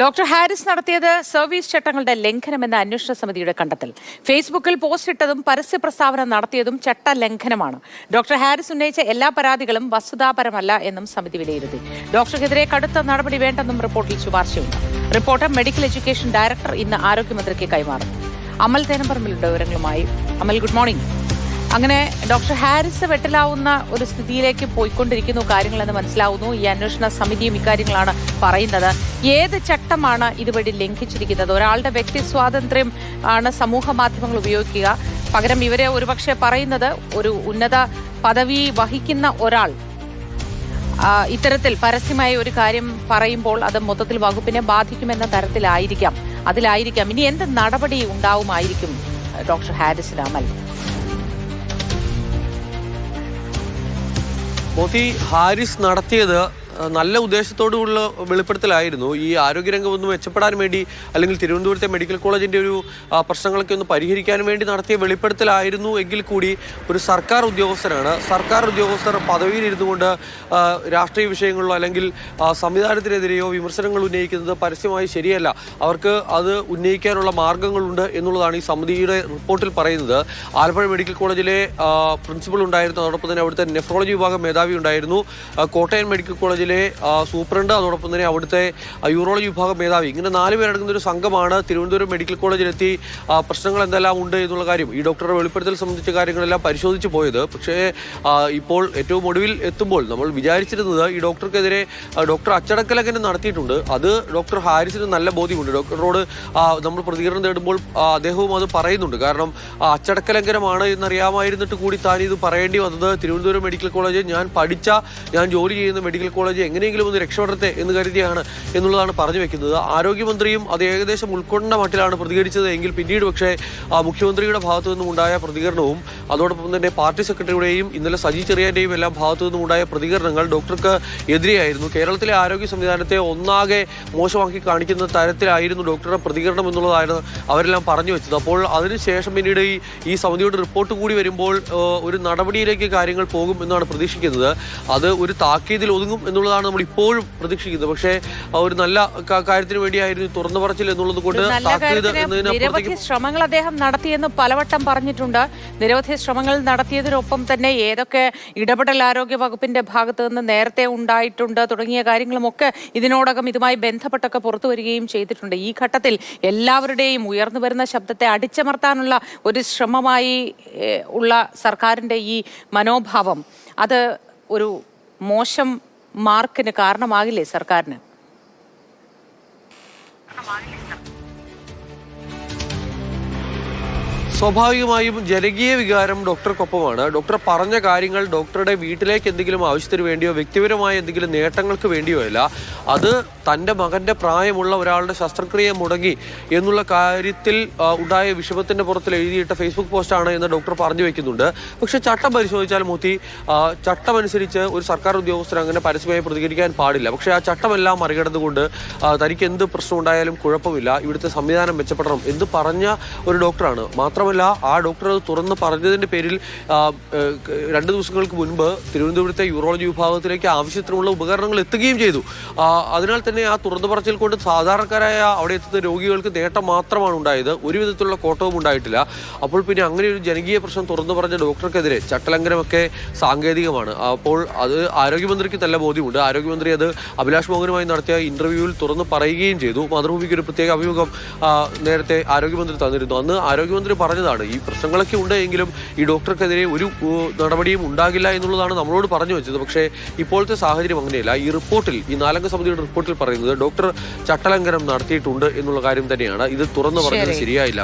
Doctor Haris നടത്തിയത് service ചട്ടങ്ങളുടെ ലംഘനമെന്ന അന്വേഷണ സമിതിയുടെ കണ്ടെത്തൽ. ഫേസ്ബുക്കിൽ പോസ്റ്റ് ഇട്ടതും പരസ്യ പ്രസ്താവന നടത്തിയതും ചട്ട ലംഘനമാണ്. ഡോക്ടർ ഹാരിസ് ഉന്നയിച്ച എല്ലാ പരാതികളും വസ്തുതാപരമല്ല എന്നും സമിതി വിലയിരുത്തി. ഡോക്ടർക്കെതിരെ കടുത്ത നടപടി വേണ്ടെന്നും റിപ്പോർട്ടിൽ ശുപാർശയുണ്ട്. റിപ്പോർട്ട് മെഡിക്കൽ എഡ്യൂക്കേഷൻ ഡയറക്ടർ ഇന്ന് ആരോഗ്യമന്ത്രിക്ക് കൈമാറും. അമൽ തേനമ്പറമ്പിലുള്ള വിവരങ്ങളുമായി. Amal good morning. അങ്ങനെ ഡോക്ടർ ഹാരിസ് വെട്ടലാവുന്ന ഒരു സ്ഥിതിയിലേക്ക് പോയിക്കൊണ്ടിരിക്കുന്നു കാര്യങ്ങളെന്ന് മനസ്സിലാവുന്നു. ഈ അന്വേഷണ സമിതിയും ഇക്കാര്യങ്ങളാണ് പറയുന്നത്. ഏത് ചട്ടമാണ് ഇതുവഴി ലംഘിച്ചിരിക്കുന്നത്? ഒരാളുടെ വ്യക്തി സ്വാതന്ത്ര്യം ആണ് സമൂഹ മാധ്യമങ്ങൾ ഉപയോഗിക്കുക. പകരം ഇവരെ ഒരുപക്ഷെ പറയുന്നത് ഒരു ഉന്നത പദവി വഹിക്കുന്ന ഒരാൾ. ഇത്തരത്തിൽ പരസ്യമായ ഒരു കാര്യം പറയുമ്പോൾ അത് മൊത്തത്തിൽ വകുപ്പിനെ ബാധിക്കുമെന്ന തരത്തിലായിരിക്കാം. അതിലായിരിക്കാം. ഇനി എന്ത് നടപടി ഉണ്ടാവുമായിരിക്കും? ഡോക്ടർ ഹാരിസ് രാമൽ മോദി ഹാരിസ് നടത്തിയത് നല്ല ഉദ്ദേശത്തോടുള്ള വെളിപ്പെടുത്തലായിരുന്നു. ഈ ആരോഗ്യരംഗം ഒന്ന് മെച്ചപ്പെടാൻ വേണ്ടി അല്ലെങ്കിൽ തിരുവനന്തപുരത്തെ മെഡിക്കൽ കോളേജിന്റെ ഒരു പ്രശ്നങ്ങളൊക്കെ ഒന്ന് പരിഹരിക്കാൻ വേണ്ടി നടത്തിയ വെളിപ്പെടുത്തലായിരുന്നു എങ്കിൽ കൂടി ഒരു സർക്കാർ ഉദ്യോഗസ്ഥരാണ് സർക്കാർ ഉദ്യോഗസ്ഥർ പദവിയിലിരുന്നു കൊണ്ട് രാഷ്ട്രീയ വിഷയങ്ങളിലോ അല്ലെങ്കിൽ സംവിധാനത്തിനെതിരെയോ വിമർശനങ്ങൾ ഉന്നയിക്കുന്നത് പരസ്യമായി ശരിയല്ല. അവർക്ക് അത് ഉന്നയിക്കാനുള്ള മാർഗങ്ങളുണ്ട് എന്നുള്ളതാണ് ഈ സമിതിയുടെ റിപ്പോർട്ടിൽ പറയുന്നത്. ആലപ്പുഴ മെഡിക്കൽ കോളേജിലെ പ്രിൻസിപ്പൾ ഉണ്ടായിരുന്നു അതോടൊപ്പം തന്നെ അവിടുത്തെ നെഫ്രോളജി വിഭാഗം മേധാവി ഉണ്ടായിരുന്നു. കോട്ടയം മെഡിക്കൽ കോളേജിലെ ആ, സൂപ്രണ്ട് അതോടൊപ്പം തന്നെ അവിടുത്തെ യൂറോളജി വിഭാഗം മേധാവി. ഇങ്ങനെ നാല് പേരടങ്ങുന്ന ഒരു സംഘമാണ് തിരുവനന്തപുരം മെഡിക്കൽ കോളേജിലെത്തി പ്രശ്നങ്ങൾ എന്തെല്ലാം ഉണ്ട് എന്നുള്ള കാര്യം. ഈ ഡോക്ടറുടെ വെളിപ്പെടുത്തൽ സംബന്ധിച്ച കാര്യങ്ങളെല്ലാം പരിശോധിച്ച് പോയത്. പക്ഷേ ഇപ്പോൾ ഏറ്റവും ഒടുവിൽ എത്തുമ്പോൾ നമ്മൾ വിചാരിച്ചിരുന്നത് ഈ ഡോക്ടർക്കെതിരെ ഡോക്ടർ അച്ചടക്കലങ്ങനെ നടത്തിയിട്ടുണ്ട്. അത് ഡോക്ടർ ഹാരിസിന് നല്ല ബോധ്യമുണ്ട്. ഡോക്ടറോട് നമ്മൾ പ്രതികരണം തേടുമ്പോൾ അദ്ദേഹവും അത് പറയുന്നുണ്ട്. കാരണം ആ, അച്ചടക്കലംഘനമാണ് എന്നറിയാമായിരുന്നിട്ട് കൂടി താൻ ഇത് പറയേണ്ടി വന്നത്. തിരുവനന്തപുരം മെഡിക്കൽ കോളേജ് ഞാൻ പഠിച്ച ഞാൻ ജോലി ചെയ്യുന്ന മെഡിക്കൽ കോളേജ് എങ്ങനെയെങ്കിലും ഒന്ന് രക്ഷപ്പെടട്ടെ എന്ന് കരുതിയാണ് എന്നുള്ളതാണ് പറഞ്ഞു വെക്കുന്നത്. ആരോഗ്യമന്ത്രിയും അത് ഏകദേശം ഉൾക്കൊണ്ട മട്ടിലാണ് പ്രതികരിച്ചത് എങ്കിൽ പിന്നീട് പക്ഷേ മുഖ്യമന്ത്രിയുടെ ഭാഗത്തു നിന്നും ഉണ്ടായ പ്രതികരണവും അതോടൊപ്പം തന്നെ പാർട്ടി സെക്രട്ടറിയുടെയും ഇന്നലെ സജി ചെറിയാന്റെയും എല്ലാം ഭാഗത്തു നിന്നും ഉണ്ടായ പ്രതികരണങ്ങൾ ഡോക്ടർക്ക് എതിരെയായിരുന്നു. കേരളത്തിലെ ആരോഗ്യ സംവിധാനത്തെ ഒന്നാകെ മോശമാക്കി കാണിക്കുന്ന തരത്തിലായിരുന്നു ഡോക്ടറുടെ പ്രതികരണം എന്നുള്ളതായിരുന്നു അവരെല്ലാം പറഞ്ഞു വെച്ചത്. അപ്പോൾ അതിനുശേഷം പിന്നീട് ഈ ഈ സമിതിയുടെ റിപ്പോർട്ട് കൂടി വരുമ്പോൾ ഒരു നടപടിയിലേക്ക് കാര്യങ്ങൾ പോകും എന്നാണ് പ്രതീക്ഷിക്കുന്നത്. അത് ഒരു താക്കീതിൽ ഒതുങ്ങും എന്നുള്ളതാണ് നമ്മൾ ഇപ്പോഴും പ്രതീക്ഷിക്കുന്നത്. പക്ഷേ ഒരു നല്ല കാര്യത്തിന് വേണ്ടിയായിരുന്നു തുറന്നു പറച്ചിൽ എന്നുള്ളത് കൊണ്ട് നിരവധി ശ്രമങ്ങൾ അദ്ദേഹം നടത്തിയെന്ന് പലവട്ടം പറഞ്ഞിട്ടുണ്ട്. നിരവധി ശ്രമങ്ങൾ നടത്തിയതിനൊപ്പം തന്നെ ഏതൊക്കെ ഇടപെടൽ ആരോഗ്യ വകുപ്പിന്റെ ഭാഗത്ത് നിന്ന് നേരത്തെ ഉണ്ടായിട്ടുണ്ട് തുടങ്ങിയ കാര്യങ്ങളുമൊക്കെ ഇതിനോടകം ഇതുമായി ബന്ധപ്പെട്ടൊക്കെ പുറത്തു വരികയും ചെയ്തിട്ടുണ്ട്. ഈ ഘട്ടത്തിൽ എല്ലാവരുടെയും ഉയർന്നു വരുന്ന ശബ്ദത്തെ അടിച്ചമർത്താനുള്ള ഒരു ശ്രമമായി ഉള്ള സർക്കാരിന്റെ ഈ മനോഭാവം അത് ഒരു മോശം മാർക്കിന് കാരണമാകില്ലേ സർക്കാരിന്? സ്വാഭാവികമായും ജനകീയ വികാരം ഡോക്ടർക്കൊപ്പമാണ്. ഡോക്ടർ പറഞ്ഞ കാര്യങ്ങൾ ഡോക്ടറുടെ വീട്ടിലേക്ക് എന്തെങ്കിലും ആവശ്യത്തിന് വേണ്ടിയോ വ്യക്തിപരമായ എന്തെങ്കിലും നേട്ടങ്ങൾക്ക് വേണ്ടിയോ അല്ല. അത് തന്റെ മകന്റെ പ്രായമുള്ള ഒരാളുടെ ശസ്ത്രക്രിയ മുടങ്ങി എന്നുള്ള കാര്യത്തിൽ ഉണ്ടായ വിഷമത്തിന്റെ പുറത്തിൽ എഴുതിയിട്ട ഫേസ്ബുക്ക് പോസ്റ്റാണ് എന്ന് ഡോക്ടർ പറഞ്ഞു വെക്കുന്നുണ്ട്. പക്ഷെ ചട്ടം പരിശോധിച്ചാൽ മൂത്തി ചട്ടമനുസരിച്ച് ഒരു സർക്കാർ ഉദ്യോഗസ്ഥർ അങ്ങനെ പരസ്യമായി പ്രതികരിക്കാൻ പാടില്ല. പക്ഷേ ആ ചട്ടമെല്ലാം മറികടന്നുകൊണ്ട് തനിക്ക് എന്ത് പ്രശ്നം ഉണ്ടായാലും കുഴപ്പമില്ല. ഇവിടുത്തെ സംവിധാനം മെച്ചപ്പെടണം എന്ന് പറഞ്ഞ ഒരു ഡോക്ടറാണ്. മാത്രമല്ല ആ ഡോക്ടർ അത് തുറന്ന് പറഞ്ഞതിന്റെ പേരിൽ രണ്ട് ദിവസങ്ങൾക്ക് മുൻപ് തിരുവനന്തപുരത്തെ യൂറോളജി വിഭാഗത്തിലേക്ക് ആവശ്യത്തിനുള്ള ഉപകരണങ്ങൾ എത്തുകയും ചെയ്തു. അതിനാൽ തന്നെ ആ തുറന്നു പറച്ചിൽ കൊണ്ട് സാധാരണക്കാരായ അവിടെ എത്തുന്ന രോഗികൾക്ക് നേട്ടം മാത്രമാണ് ഉണ്ടായത്. ഒരു വിധത്തിലുള്ള കോട്ടവും ഉണ്ടായിട്ടില്ല. അപ്പോൾ പിന്നെ അങ്ങനെ ഒരു ജനകീയ പ്രശ്നം തുറന്നു പറഞ്ഞ ഡോക്ടർക്കെതിരെ ചട്ടലംഘനമൊക്കെ സാങ്കേതികമാണ്. അപ്പോൾ അത് ആരോഗ്യമന്ത്രിക്ക് നല്ല ബോധ്യമുണ്ട്. ആരോഗ്യമന്ത്രി അത് അഭിലാഷ് മോഹനുമായി നടത്തിയ ഇന്റർവ്യൂവിൽ തുറന്ന് പറയുകയും ചെയ്തു. മാതൃഭൂമിക്ക് ഒരു പ്രത്യേക അഭിമുഖം നേരത്തെ ആരോഗ്യമന്ത്രി തന്നിരുന്നു. അന്ന് ആരോഗ്യമന്ത്രി പറഞ്ഞതാണ് ഈ പ്രശ്നങ്ങളൊക്കെ ഉണ്ട് എങ്കിലും ഈ ഡോക്ടർക്കെതിരെ ഒരു നടപടിയും ഉണ്ടാകില്ല എന്നുള്ളതാണ് നമ്മളോട് പറഞ്ഞു വെച്ചത്. പക്ഷേ ഇപ്പോഴത്തെ സാഹചര്യം അങ്ങനെയല്ല. ഈ റിപ്പോർട്ടിൽ ഈ നാലംഗ സമിതിയുടെ റിപ്പോർട്ടിൽ പറയുന്നത് ഡോക്ടർ ചട്ടലംഘനം നടത്തിയിട്ടുണ്ട് എന്നുള്ള കാര്യം തന്നെയാണ്. ഇത് തുറന്നു പറഞ്ഞത് ശരിയായില്ല.